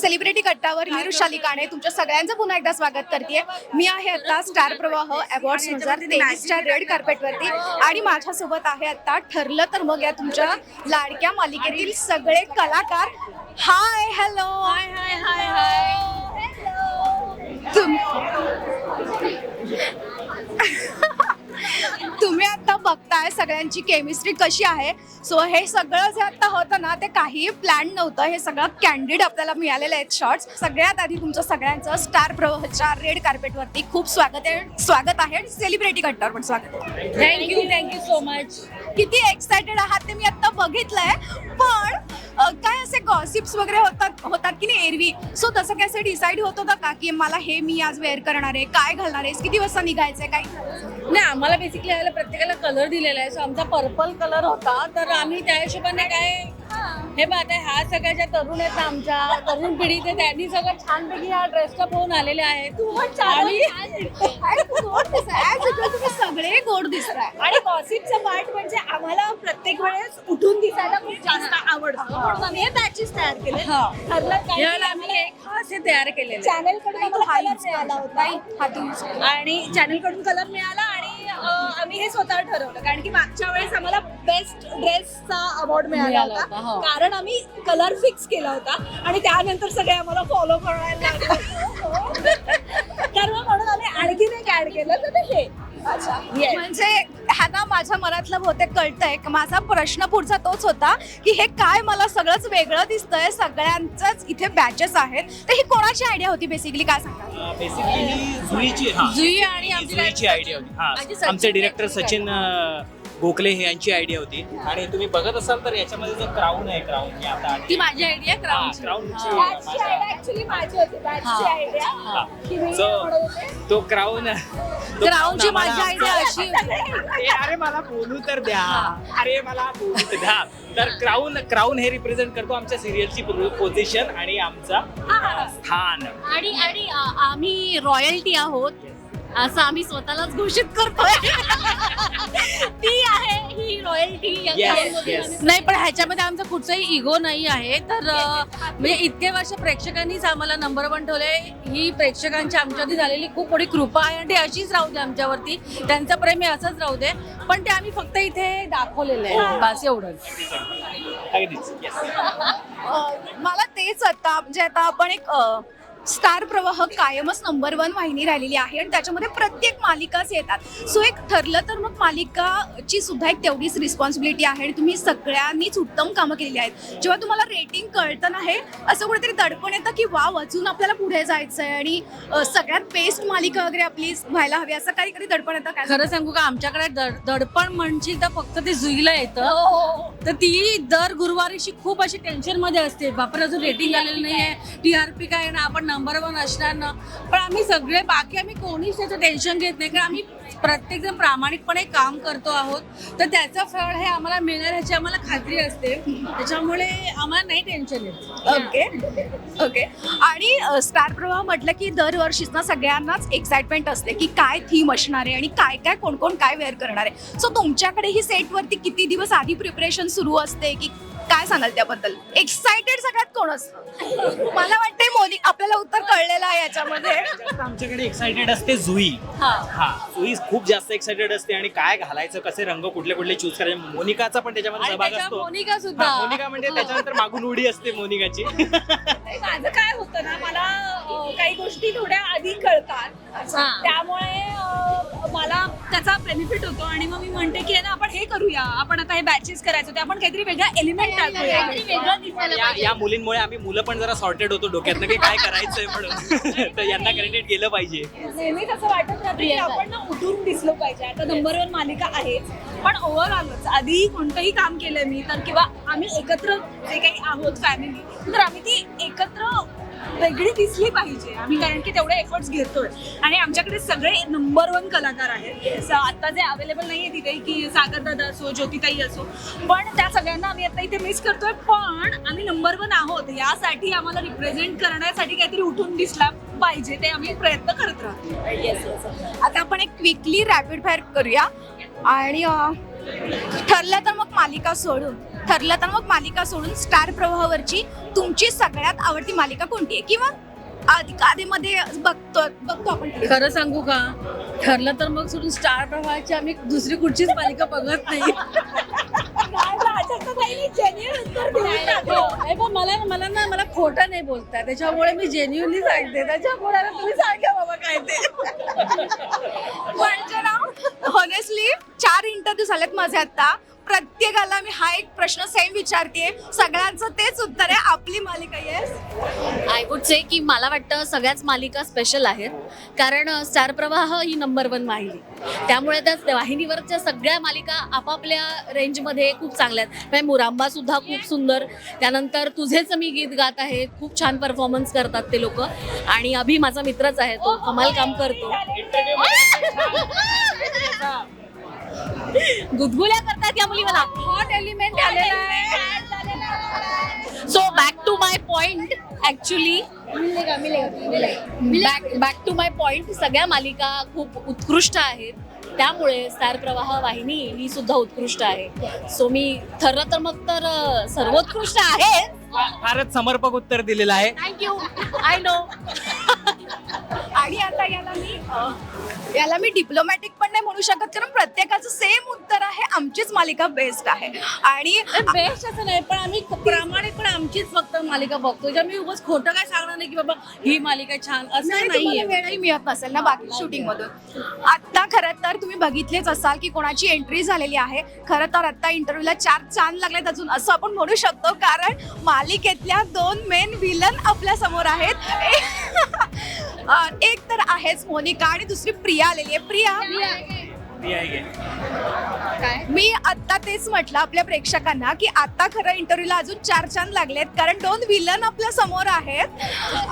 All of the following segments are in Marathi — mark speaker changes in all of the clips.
Speaker 1: सेलिब्रिटी कट्टावर वृषाली काणे तुमच्या सगळ्यांचं पुन्हा एकदा स्वागत करते मी आहे आता स्टार प्रवाह अवॉर्ड दोन हजार तेवीसच्या रेड कार्पेटवरती आणि माझ्यासोबत आहे आता ठरलं तर मग या तुमच्या लाडक्या मालिकेतील सगळे कलाकार. हाय हॅलो हाय हाय हाय हाय आता बघताय सगळ्यांची केमिस्ट्री कशी आहे. सो हे सगळं जे आता होतं ना ते काहीही प्लॅन नव्हतं. हे सगळं कॅन्डिड आपल्याला मिळालेले आहेत शॉर्ट्स सगळ्यात आधी तुमचं सगळ्यांचं स्टार प्रवाहच्या रेड कार्पेटवरती खूप स्वागत आहे. स्वागत आहे सेलिब्रिटी कट्टावर पण स्वागत आहे.
Speaker 2: Thank you thank you so much
Speaker 1: किती एक्सायटेड आहात ते मी आता बघितलंय. पण काय असे गॉसिप्स वगैरे होतात होतात की नाही एरवी? सो तसं काय असं डिसाईड होत होतं का की मला हे मी आज वेअर करणार आहे काय घालणार आहे किती वाजता निघायचंय काय
Speaker 2: नाही आम्हाला बेसिकली यायला प्रत्येकाला कलर दिलेला आहे. सो आमचा पर्पल कलर होता. तर आम्ही त्या हिशोबाने काय हे बघ आता ह्या सगळ्या ज्या तरुण आहेत ना आमच्या. तरुण पिढी ते त्यांनी सगळं छानपैकी ह्या ड्रेसअप होऊन आलेले आहेत. आणि
Speaker 1: सगळे गोड दिसताय.
Speaker 3: आणि गॉसिपचा पार्ट म्हणजे आम्हाला प्रत्येक वेळेस उठून दिसायला खूप जास्त आवडतं. म्हणून आम्ही हे बॅचेस तयार केले. ठरलं
Speaker 2: तयार केलेलं.
Speaker 3: चॅनलकडून
Speaker 1: हा
Speaker 3: मिळाला होता.
Speaker 1: हा तू.
Speaker 3: आणि चॅनलकडून कलर मिळाला आणि अं, आम्ही हे स्वतः ठरवलं. कारण की मागच्या वेळेस आम्हाला बेस्ट ड्रेसचा अवॉर्ड मिळाला
Speaker 2: मिळाला होता,
Speaker 3: होता
Speaker 2: हो.
Speaker 3: कारण आम्ही कलर फिक्स केला होता. आणि त्यानंतर सगळे आम्हाला फॉलो करायला लागले. तर मग म्हणून आम्ही आणखीन एक ऍड केलं. तर ते
Speaker 1: माझ्या मनातलं बहुतेक कळतंय. की माझा प्रश्न पुढचा तोच होता की हे काय मला सगळंच वेगळं दिसतंय सगळ्यांचंच इथे बॅचेस आहेत. तर ही कोणाची आयडिया होती बेसिकली काय सांगा
Speaker 4: बेसिकली ही जुईची हा.
Speaker 2: जुई आणि आमची
Speaker 4: जुईची आयडिया होती. हा
Speaker 2: आणि सचिन
Speaker 4: आमचे डिरेक्टर सचिन अं, गोखले हे यांची आयडिया होती. आणि तुम्ही बघत असाल तर याच्यामध्ये जो क्राऊन आहे क्राऊन ही आता
Speaker 2: ती माझी आयडिया क्राऊनची
Speaker 3: आयडिया ऍक्च्युली माझी होती. बॅचची
Speaker 2: हा.
Speaker 3: आयडिया
Speaker 4: So, तो क्राऊन
Speaker 2: क्राऊनची माझी आयडिया अशी.
Speaker 4: अरे मला बोलू तर द्या. अरे मला बोलू तर द्या. तर क्राऊन क्राऊन हे रिप्रेझेंट करतो आमच्या सिरियलची पोझिशन आणि आमचा स्थान.
Speaker 5: आणि आणि आ- आम्ही रॉयल्टी आहोत. असं आम्ही स्वतःलाच घोषित करतोय. ती आहे ही रॉयल्टी
Speaker 4: Yes, yes.
Speaker 2: नाही पण ह्याच्यामध्ये आमचा कुठचाही इगो नाही आहे. तर अं, म्हणजे इतके वर्ष प्रेक्षकांनीच आम्हाला नंबर वन ठेवलंय. ही प्रेक्षकांची आमच्यावरती झालेली खूप मोठी कृपा आहे आणि ती अशीच राहू दे आमच्यावरती. त्यांचं प्रेम हे असंच राहू दे. पण ते आम्ही फक्त इथे दाखवलेलं आहे. बस एवढंच.
Speaker 4: अगदीच. Yes.
Speaker 1: अं, मला तेच आता म्हणजे आता आपण एक अं, स्टार प्रवाह कायमच नंबर वन वाहिनी राहिलेली आहे आणि त्याच्यामध्ये प्रत्येक मालिकाच येतात. सो एक ठरलं तर मग मालिकाची सुद्धा एक तेवढीच रिस्पॉन्सिबिलिटी आहे आणि तुम्ही सगळ्यांनीच उत्तम कामं केलेली आहेत. जेव्हा तुम्हाला रेटिंग कळतं ना हे असं कुठेतरी दडपण येतं की वाव अजून आपल्याला पुढे जायचं आहे आणि सगळ्यात बेस्ट मालिका वगैरे आपली व्हायला हवी असं काही कधी दडपण येतं काय
Speaker 2: खरं सांगू का? आमच्याकडे दड- दडपण म्हणशील तर फक्त ते जुईला येतं. तर ती दर गुरुवारीशी खूप अशी टेन्शनमध्ये असते. बापरे अजून रेटिंग आलेलं नाहीये. टीआरपी काय ना आपण नंबर वन असणार ना. पण आम्ही सगळे बाकी आम्ही कोणीच त्याचं टेन्शन घेत नाही. कारण आम्ही प्रत्येकजण प्रामाणिकपणे काम करतो आहोत. तर त्याचं फळ हे आम्हाला मिळणार ह्याची आम्हाला खात्री असते. त्याच्यामुळे आम्हाला नाही टेन्शन येत.
Speaker 1: ओके ओके आणि स्टार प्रवाह म्हटलं की दरवर्षीच ना सगळ्यांनाच एक्साइटमेंट असते की काय थीम असणार आहे आणि काय काय कोण कोण काय वेअर करणार आहे. सो तुमच्याकडे ही सेटवरती किती दिवस आधी प्रिपरेशन सुरू असते की काय सांगाल त्याबद्दल? एक्साइटेड सगळ्यात कोण असतं? मला वाटतंय मोदी आपल्याला उत्तर कळलेलं आहे याच्यामध्ये.
Speaker 4: आमच्याकडे एक्साइटेड असते जुई. हा. जुई खूप जास्त एक्साइटेड असते आणि काय घालायचं कसे रंग कुठले कुठले चूज करायचे. मोनिकाचा पण त्याच्यामध्ये
Speaker 2: आणि
Speaker 4: सहभाग असतो.
Speaker 2: मोनिका
Speaker 4: हा,
Speaker 2: सुद्धा.
Speaker 4: मोनिका म्हणजे त्याच्यानंतर मागून उडी असते मोनिकाची.
Speaker 3: माझं काय होतं ना मला अं, काही गोष्टी थोड्या आधी कळतात. त्यामुळे मला त्याचा बेनिफिट होतो आणि मग मी म्हणते की आहे ना आपण हे करूया. आपण आता हे बॅचेस करायचं. ते आपण काहीतरी वेगळा एलिमेंट टाकूया.
Speaker 4: या मुलींमुळे आम्ही मुलं पण जरा सॉर्टेड होतो डोक्यातनं की काय करायचंय म्हणून. तर यांना क्रेडिट गेलं पाहिजे.
Speaker 3: नेहमीच असं वाटत राहतं की आपण ना उठून दिसलो पाहिजे. आता नंबर वन मालिका आहेच. पण ओव्हरऑलच आधी कोणतंही काम केलंय मी तर किंवा आम्ही एकत्र जे काही आहोत फॅमिली तर आम्ही ती एकत्र वेगळी दिसली पाहिजे. आम्ही कारण की तेवढे एफर्ट्स घेतोय. आणि आमच्याकडे सगळे नंबर वन कलाकार आहेत. स- आता जे अवेलेबल नाही आहे तिथे की सागर दादा असो ज्योतिताई असो. पण त्या सगळ्यांना आम्ही आता इथे मिस करतोय. पण आम्ही नंबर वन आहोत. यासाठी आम्हाला रिप्रेझेंट करण्यासाठी काहीतरी उठून दिसला पाहिजे ते आम्ही प्रयत्न करत राहतो
Speaker 1: आता आपण एक क्विकली रॅपिड फायर करूया. आणि ठरलं तर मग मालिका सोडून. ठरलं तर मग मालिका सोडून स्टार प्रवाहावरची तुमची सगळ्यात आवडती मालिका कोणती आहे? किंवा आधी आधीमध्ये बघतो बघतो आपण.
Speaker 2: खरं सांगू का? ठरलं तर मग सोडून स्टार प्रवाहाची आम्ही दुसरी कुठचीच मालिका बघत नाही. नाही, पण मला मला ना मला खोटं नाही बोलताय त्याच्यामुळे मी जेन्युअनली सांगते. त्याच्यामुळे तुम्ही सांगा बाबा काय ते.
Speaker 1: म्हणजे ना ऑनेस्टली चार इंटरव्ह्यू झालेत माझे आता. प्रत्येकाला मी हा एक प्रश्न सेम विचारते सगळ्यांचं तेच उत्तर आहे. आपली मालिका येस
Speaker 5: आय वुड से की मला वाटतं सगळ्याच मालिका स्पेशल आहेत. कारण स्टार प्रवाह ही नंबर वन वाहिनी त्यामुळे त्या वाहिनीवरच्या सगळ्या मालिका आपापल्या रेंजमध्ये खूप चांगल्या आहेत. म्हणजे मुरांबा सुद्धा खूप सुंदर. त्यानंतर तुझेच मी गीत गात आहे. खूप छान परफॉर्मन्स करतात ते लोक. आणि अभि माझा मित्रच आहे तो. कमाल काम करतो. गुदगुल्या करतात या मुली मला हॉट एलिमेंट आलेला आहे. So back to my point actually back back to my point सगळ्या मालिका खूप उत्कृष्ट आहेत. त्यामुळे स्टार प्रवाह वाहिनी ही सुद्धा उत्कृष्ट आहे. सो मी ठरलं तर मग तर सर्वोत्कृष्ट आहे.
Speaker 4: फारच समर्पक उत्तर दिलेलं आहे.
Speaker 5: थँक्यू आय नो
Speaker 1: आणि आता याला मी अ, याला मी डिप्लोमॅटिक पण नाही म्हणू शकत कारण प्रत्येकाचं सेम उत्तर आहे आमचीच मालिका बेस्ट आहे. आणि
Speaker 2: बेस्ट असं नाही पण आम्ही प्रामाणिकपणे आमचीच फक्त मालिका बघतो. ज्या मी उगाच खोटं काय सांगणार नाही की बाबा ही मालिका छान असं
Speaker 1: नाही
Speaker 2: नाहीये.
Speaker 1: वेळही मिळत नसेल ना बाकी शूटिंग मधून आता खरं तर तुम्ही बघितलेच असाल की कोणाची एंट्री झालेली आहे. खरं तर आता इंटरव्ह्यूला चार चांद लागलेत अजून असं आपण म्हणू शकतो कारण मालिकेतल्या दोन मेन विलन आपल्यासमोर आहेत. एक तर आहेच मोनिका आणि दुसरी प्रिया आलेली आहे. प्रिया. मी आता तेच म्हटलं आपल्या प्रेक्षकांना की आता खरं इंटरव्ह्यूला अजून चार चांद लागलेत कारण दोन विलन आपल्यासमोर आहेत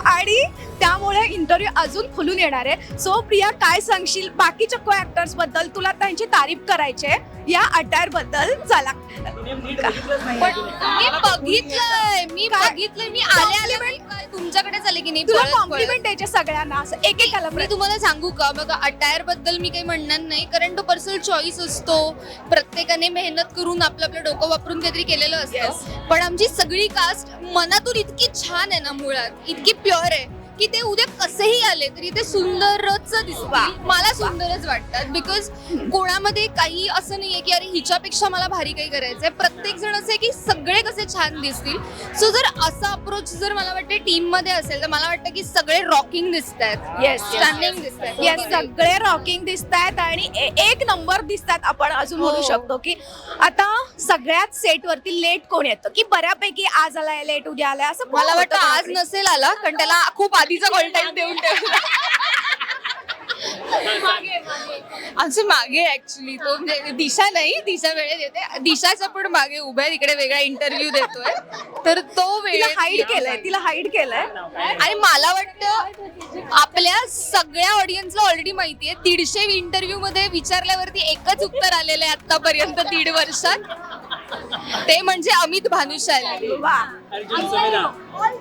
Speaker 1: आणि त्यामुळे इंटरव्ह्यू अजून खुलून येणार आहे. सो प्रिया काय सांगशील? बाकीच्या को ऍक्टर्सबद्दल तुला त्यांची तारीफ करायची आहे. या अटायरबद्दल चला.
Speaker 4: तिने नीट बघितलंच नाहीये
Speaker 1: पण.
Speaker 6: मी बघितलंय मी? बघितलंय मी आले आले मी तुमच्याकडे चाले की नाही
Speaker 1: तुला
Speaker 6: पळत-.
Speaker 1: कॉम्प्लिमेंट द्यायचे सगळ्यांना असं एकेकाला
Speaker 6: मी तुम्हाला सांगू का बघा अटायरबद्दल मी काही म्हणणार नाही कारण तो पर्सनल चॉईस असतो. प्रत्येकाने मेहनत करून आपलं आपलं डोकं वापरून काहीतरी केलेलं असतं. पण आमची सगळी कास्ट मनातून इतकी छान आहे ना मुळात. इतकी प्युअर आहे. की ते उद्या कसेही आले तरी ते सुंदरच दिसतात मला सुंदरच वाटतात. बिकॉज कोणामध्ये काही असं नाहीये की अरे हिच्यापेक्षा मला भारी काही करायचंय. प्रत्येक जण असं आहे की सगळे कसे छान दिसतील. सो जर असा अप्रोच जर मला वाटतं टीममध्ये असेल तर मला वाटतं की सगळे रॉकिंग दिसत आहेत
Speaker 1: येस
Speaker 6: दिसत आहेत
Speaker 1: येस सगळे रॉकिंग दिसत आहेत आणि ए- एक नंबर दिसतात आपण अजून म्हणू
Speaker 6: हो.
Speaker 1: शकतो की आता सगळ्यात सेट वरती लेट कोण येतं? की बऱ्यापैकी आज आलाय लेट उद्या आलाय असं कोण
Speaker 6: मला वाटतं
Speaker 1: होतं
Speaker 6: आज? नसेल आला कारण त्याला खूप आधीचा कॉल टाइम देऊन ठेवला. आमचे मागे. ऍक्च्युली तो म्हणजे दिशा नाही दिशा वेळेत येते दिशाचा पण मागे उभा आहे तिकडे वेगळा इंटरव्ह्यू देतोय. तर तो
Speaker 1: तिला
Speaker 6: वेळ
Speaker 1: हाईड केलंय तिला हाईड केलंय.
Speaker 6: आणि मला वाटतं आपल्या सगळ्या ऑडियन्सला ऑलरेडी माहितीये दीडशे इंटरव्ह्यू मध्ये विचारल्यावरती एकच उत्तर आलेलं आहे आतापर्यंत दीड वर्षात. ते म्हणजे अमित भानुशाली.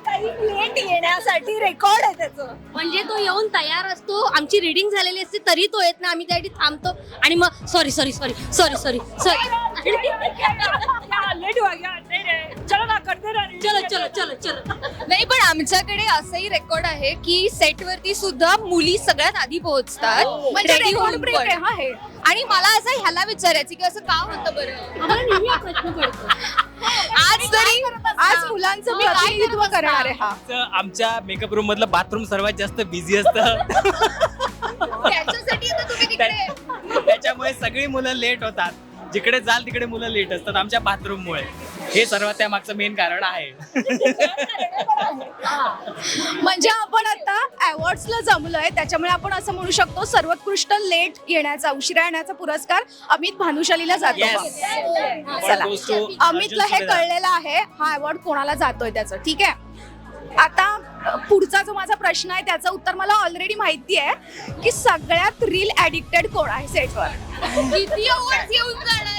Speaker 3: टाइम लेट येण्यासाठी रेकॉर्ड आहे त्याचं.
Speaker 5: म्हणजे तो येऊन तयार असतो. आमची रिडिंग झालेली असते तरी तो येत ना आम्ही त्यासाठी थांबतो. आणि मग sorry sorry sorry sorry sorry sorry
Speaker 3: late हुआ क्या नहीं नहीं चलो ना करते ना
Speaker 5: चलो चलो चलो. चलो
Speaker 6: नाही पण आमच्याकडे असंही रेकॉर्ड आहे की सेट वरती सुद्धा मुली सगळ्यात आधी पोहोचतात.
Speaker 1: म्हणजे
Speaker 6: होऊन
Speaker 1: ब्रेक
Speaker 6: पण.
Speaker 1: आहे हा हे.
Speaker 6: आणि मला असं ह्याला विचारायचं की असं का होतं बरं?
Speaker 5: हा
Speaker 6: आज तरी
Speaker 1: आज मुलांचं
Speaker 5: काय
Speaker 1: प्रतिनिधित्व? करणार आहे हा.
Speaker 4: तर आमच्या मेकअप रूम मधलं बाथरूम सर्वात जास्त बिझी असतं.
Speaker 6: त्याच्यासाठी आता तुम्ही तिकडे
Speaker 4: त्या- त्याच्यामुळे सगळी मुलं लेट होतात. जिकडे जाल तिकडे मुलं लेट असतात आमच्या बाथरूम मुळे. हे सर्वात त्या मागचं मेन कारण आहे
Speaker 1: म्हणजे आपण आता अवॉर्ड्सला जमलोय त्याच्यामुळे आपण असं म्हणू शकतो सर्वोत्कृष्ट लेट येण्याचा उशिरा येण्याचा पुरस्कार अमित भानुशालीला जातो
Speaker 4: Yes.
Speaker 1: चला.
Speaker 4: Goes to
Speaker 1: अमितला
Speaker 4: अर्जुन
Speaker 1: हे. कळलेलं आहे हा अवॉर्ड कोणाला जातोय त्याचं ठीक आहे आता अ, पुढचा जो माझा प्रश्न आहे त्याचं उत्तर मला ऑलरेडी माहिती आहे की सगळ्यात रील ऍडिक्टेड कोण आहे सेटवर
Speaker 6: किती awards येऊन जाणार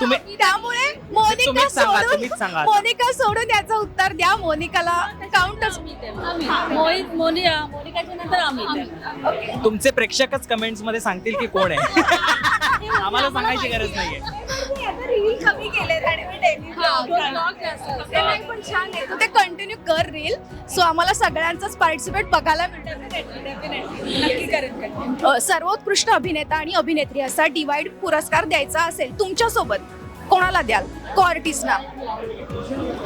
Speaker 4: तुम्ही
Speaker 1: त्यामुळे मोनिका
Speaker 4: तुम्हीच सांगा,
Speaker 1: सोडून
Speaker 4: तुम्हीच सांगा.
Speaker 1: मोनिका सोडून याचं उत्तर द्या. मोनिकाला काउंटच
Speaker 2: मोहित मोनी मोनिकाच्या नंतर आम्ही
Speaker 4: तुमचे प्रेक्षकच कमेंट्समध्ये सांगतील की कोण आहे. आम्हाला सांगायची गरज नाहीये.
Speaker 3: रील कमी केलेत आणि मी डेली
Speaker 1: ते कर रील सो आम्हाला सगळ्यांचाच पार्टिसिपेट बघायला. अ, सर्वोत्कृष्ट अभिनेता आणि अभिनेत्री असा डिवाइड पुरस्कार द्यायचा असेल तुमच्यासोबत कोणाला द्याल? को आर्टिस्टना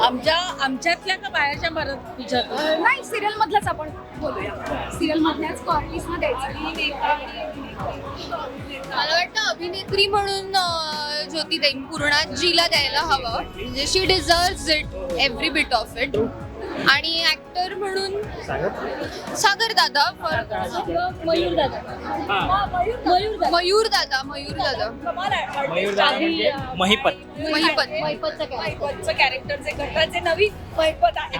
Speaker 2: आमच्या आमच्यातल्या का बाहेरच्या परत विचारतो
Speaker 1: नाही सिरियल मधलाच आपण बोलूया. सिरियल मधल्याच को आर्टिस्टना द्यायचं.
Speaker 6: मला वाटतं अभिनेत्री म्हणून अं, ज्योतिताई पूर्णाजीला द्यायला हवं. म्हणजे she deserves it every bit of it आणि ऍक्टर म्हणून सागर दादा
Speaker 2: मयूर दादा.
Speaker 4: हा.
Speaker 2: मयूर दादा.
Speaker 6: मयूर दादा. मयूर दादा
Speaker 3: कमाल आहे.
Speaker 4: मयूर दादा म्हणजे महिपत.
Speaker 6: महिपत.
Speaker 3: महिपतचं कॅरेक्टर जे करतात जे नवीन महिपत आहे.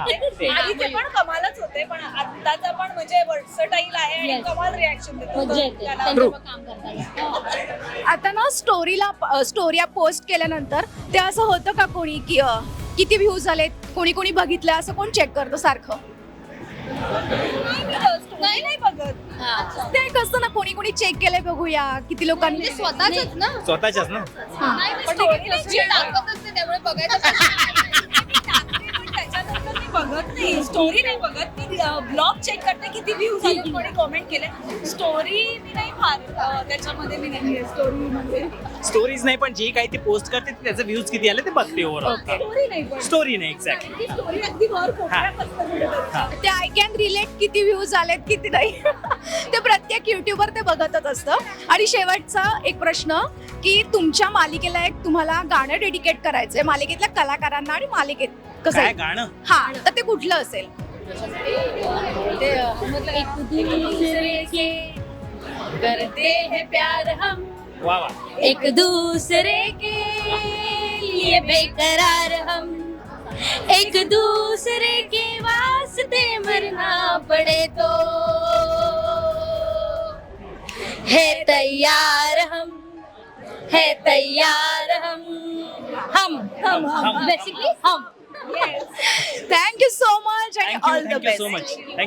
Speaker 3: आधी ते पण कमालच होते पण आत्ताचा पण म्हणजे वर्सटाईल आहे आणि. कमाल रिॲक्शन
Speaker 2: मज्जा येते
Speaker 3: देतो
Speaker 2: त्यांच्यावर काम करताना
Speaker 1: आता ना स्टोरीला स्टोऱ्या पोस्ट केल्यानंतर ते असं होतं का कोणी की किती व्ह्यूज आलेत? कोणी कोणी बघितलं? असं कोण चेक करतं सारखं?
Speaker 3: नाही नाही बघत.
Speaker 1: ते एक असतं ना कोणी कोणी चेक केलंय बघूया. किती लोकांनी
Speaker 6: म्हणजे स्वतःच ना?
Speaker 4: स्वतःच्याच ना?
Speaker 6: story जी त्यामुळे बघायचं
Speaker 3: बघत नाही. स्टोरी नाही बघत. मी ब्लॉग चेक करते किती व्ह्यूज आले कोणी कमेंट केले स्टोरी मी नाही फार त्याच्यामध्ये मी नाही स्टोरी मध्ये
Speaker 4: स्टोरीज नाही पण जे काही ती पोस्ट करते ते त्याचे व्ह्यूज किती आले ते बघते ओव्हरऑल
Speaker 3: स्टोरी नाही पण.
Speaker 4: स्टोरी नाही एक्झॅक्टली
Speaker 3: स्टोरी अगदी वर कोपऱ्यात
Speaker 1: ते आय कॅन रिलेट किती व्ह्यूज आलेत किती नाही. ते प्रत्येक युट्यूबर ते बघतच असतं. आणि शेवटचा एक प्रश्न की तुमच्या मालिकेला एक तुम्हाला गाणं डेडिकेट करायचंय. मालिकेतल्या कलाकारांना आणि मालिकेत
Speaker 4: काय
Speaker 1: आहे?
Speaker 4: गाणं?
Speaker 1: हा तर ते कुठलं असेल?
Speaker 2: एक दूसरे के करते हैं प्यार हम।
Speaker 4: वा वा.
Speaker 2: एक दूसरे के लिए बेकरार हम। एक दूसरे के वास्ते मरना पड़े तो। है तैयार हम है तैयार हम। हम हम हम बेसिकली हम।
Speaker 1: Yes. thank you so
Speaker 4: much
Speaker 1: and thank
Speaker 4: you,
Speaker 1: all
Speaker 4: thank the you best. so much. Thank